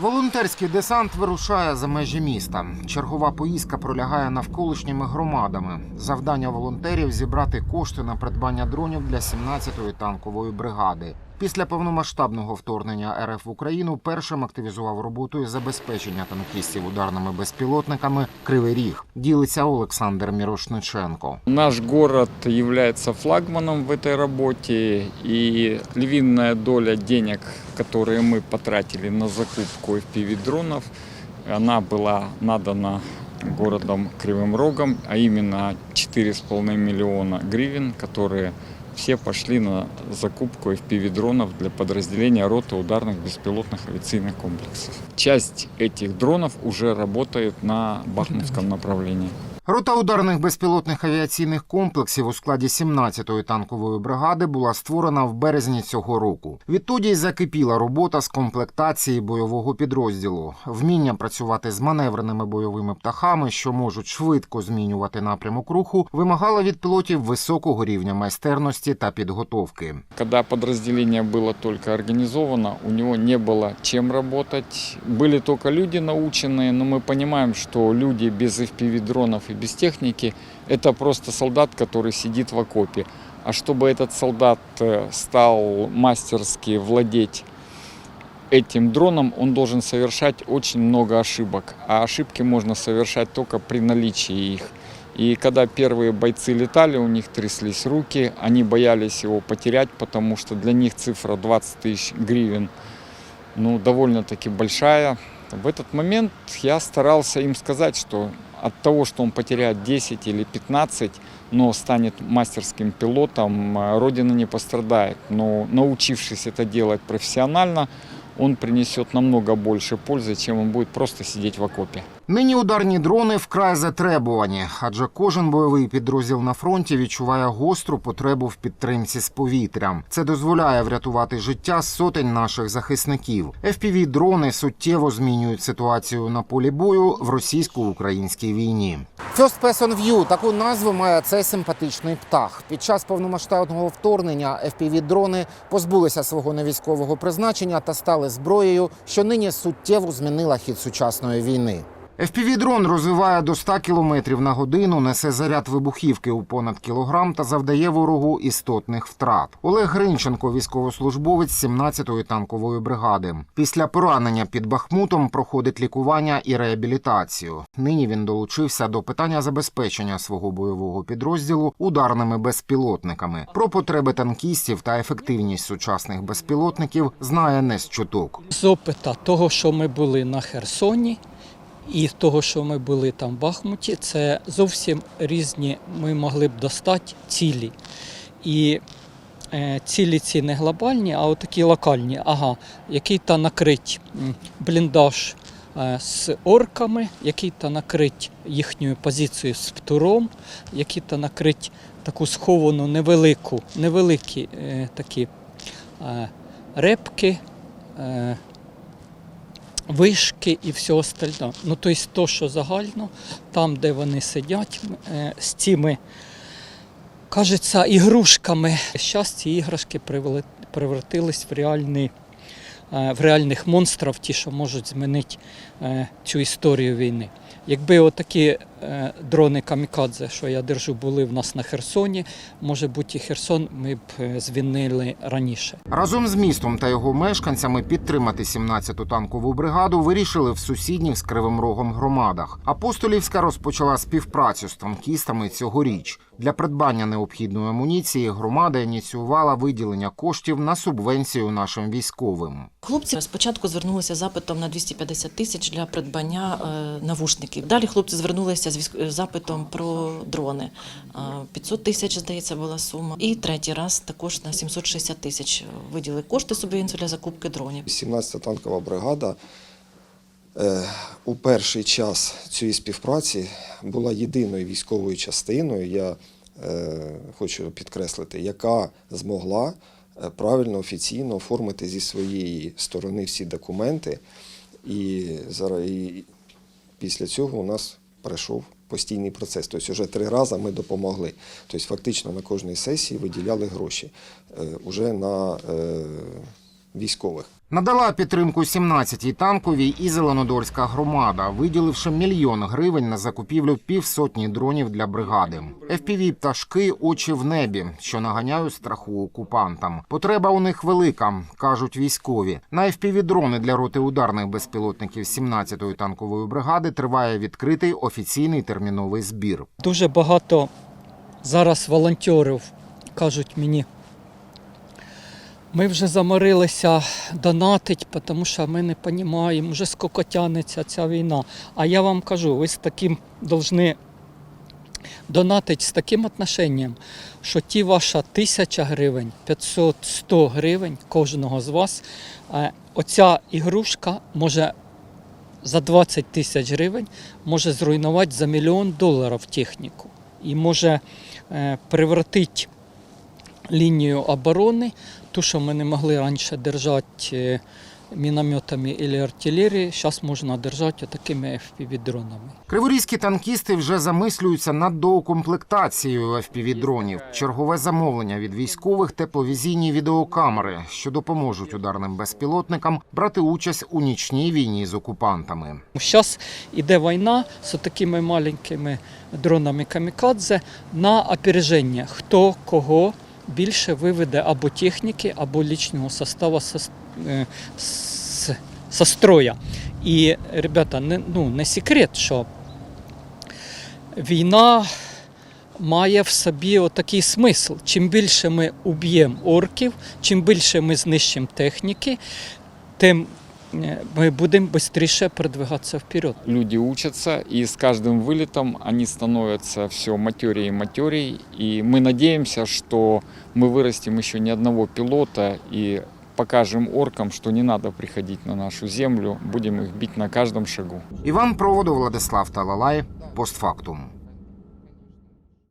Волонтерський десант вирушає за межі міста. Чергова поїздка пролягає навколишніми громадами. Завдання волонтерів зібрати кошти на придбання дронів для 17-ї танкової бригади. Після повномасштабного вторгнення РФ в Україну першим активізував роботу із забезпечення танкістів ударними безпілотниками Кривий Ріг. Ділиться Олександр Мірошниченко. Наш город является флагманом в этой работе, и львиная доля денег, которые мы потратили на закупку FPV-дронов, она была надана городом Кривым Рогом, а именно 4,5 миллиона гривен, которые все пошли на закупку FPV-дронов для подразделения роты ударных беспилотных авиационных комплексов. Часть этих дронов уже работает на Бахмутском направлении. Рота ударних безпілотних авіаційних комплексів у складі 17-ї танкової бригади була створена в березні цього року. Відтоді й закипіла робота з комплектації бойового підрозділу. Вміння працювати з маневреними бойовими птахами, що можуть швидко змінювати напрямок руху, вимагало від пілотів високого рівня майстерності та підготовки. Когда подразделение было только организовано, у него не было чем работать. Были только люди наученные, но мы понимаем, что люди без FPV-дронов и без техники – это просто солдат, который сидит в окопе. А чтобы этот солдат э, стал мастерски владеть этим дроном, он должен совершать очень много ошибок. А ошибки можно совершать только при наличии их. И когда первые бойцы летали, у них тряслись руки, они боялись его потерять, потому что для них цифра 20 тысяч гривен ну, довольно-таки большая. В этот момент я старался им сказать, что от того, что он потеряет 10 или 15, но станет мастерским пилотом, э, Родина не пострадает. Но научившись это делать профессионально, он принесет намного больше пользы, чем он будет просто сидеть в окопе. Нині ударні дрони вкрай затребувані, адже кожен бойовий підрозділ на фронті відчуває гостру потребу в підтримці з повітря. Це дозволяє врятувати життя сотень наших захисників. fpv дрони суттєво змінюють ситуацію на полі бою в російсько-українській війні. First Person View – таку назву має цей симпатичний птах. Під час повномасштабного вторгнення fpv дрони позбулися свого невійськового призначення та стали зброєю, що нині суттєво змінила хід сучасної війни. FPV-дрон розвиває до 100 км на годину, несе заряд вибухівки у понад кілограм та завдає ворогу істотних втрат. Олег Гринченко, військовослужбовець 17-ї танкової бригади. Після поранення під Бахмутом проходить лікування і реабілітацію. Нині він долучився до питання забезпечення свого бойового підрозділу ударними безпілотниками. Про потреби танкістів та ефективність сучасних безпілотників знає не з чуток. З опита того, що ми були на Херсоні, і того, що ми були там в Бахмуті, це зовсім різні ми могли б достати цілі. І е, цілі ці не глобальні, а такі локальні. Ага, який то накрить бліндаж е, з орками, який то накрить їхньою позицією з птуром, який то накрить таку сховану невелику, невеликі е, такі репки. Вишки і все остальне. Ну, тобто, то, що загально, там, де вони сидять, е, з цими, кажеться, ігрушками. Зараз ці іграшки превратились в реальні. е, В реальних монстрів, ті, що можуть змінити е, цю історію війни. Якби отакі дрони камікадзе, що я держу, були в нас на Херсоні, може бути і Херсон ми б е, звільнили раніше. Разом з містом та його мешканцями підтримати 17-ту танкову бригаду вирішили в сусідніх з Кривим Рогом громадах. Апостолівська розпочала співпрацю з танкістами цьогоріч. Для придбання необхідної амуніції громада ініціювала виділення коштів на субвенцію нашим військовим. Хлопці спочатку звернулися запитом на 250 тисяч для придбання е, навушників. Далі хлопці звернулися з запитом про дрони. Е, 500 тисяч, здається, була сума. І третій раз також на 760 тисяч виділили кошти субвенцію для закупки дронів. 17-та танкова бригада е, у перший час цієї співпраці була єдиною військовою частиною, я е, хочу підкреслити, яка змогла е, правильно офіційно оформити зі своєї сторони всі документи. І, зараз, і після цього у нас пройшов постійний процес. Тобто вже три рази ми допомогли. Тобто фактично на кожній сесії виділяли гроші. Е, Уже на е, військових. Надала підтримку 17-й танковій і Зеленодольська громада, виділивши мільйон гривень на закупівлю півсотні дронів для бригади. FPV – пташки очі в небі, що наганяють страху окупантам. Потреба у них велика, кажуть військові. На FPV дрони для роти ударних безпілотників 17-ї танкової бригади триває відкритий офіційний терміновий збір. Дуже багато зараз волонтерів кажуть мені. Ми вже заморилися донатить, тому що ми не розуміємо, вже скільки тягнеться ця війна. А я вам кажу, ви з таким повинні донатити з таким отношенням, що ті ваша тисяча гривень, 500-100 гривень кожного з вас, е, оця ігрушка може за 20 тисяч гривень може зруйнувати за мільйон доларів техніку і може е, превратити лінію оборони, ту, що ми не могли раніше держати е, мінометами або артилерією, зараз можна держати такими FPV-дронами. Криворізькі танкісти вже замислюються над доукомплектацією FPV-дронів. Чергове замовлення від військових тепловізійні відеокамери, що допоможуть ударним безпілотникам брати участь у нічній війні з окупантами. Зараз іде війна з такими маленькими дронами камікадзе на опереження, хто кого більше виведе або техніки, або лічного составу со, е. І, ребята, не, ну, не секрет, що війна має в собі отакий смисл. Чим більше ми уб'ємо орків, чим більше ми знищимо техніки, тим е, ми будемо швидше продвигатися вперед. Люди учатся, и с каждым вылетом они становятся все матерее и матерее. И мы надеемся, что мы вырастим еще ни одного пилота и покажем оркам, что не надо приходить на нашу землю, будем их бить на каждом шагу. Іван Проводов, Владислав Талалай, постфактум.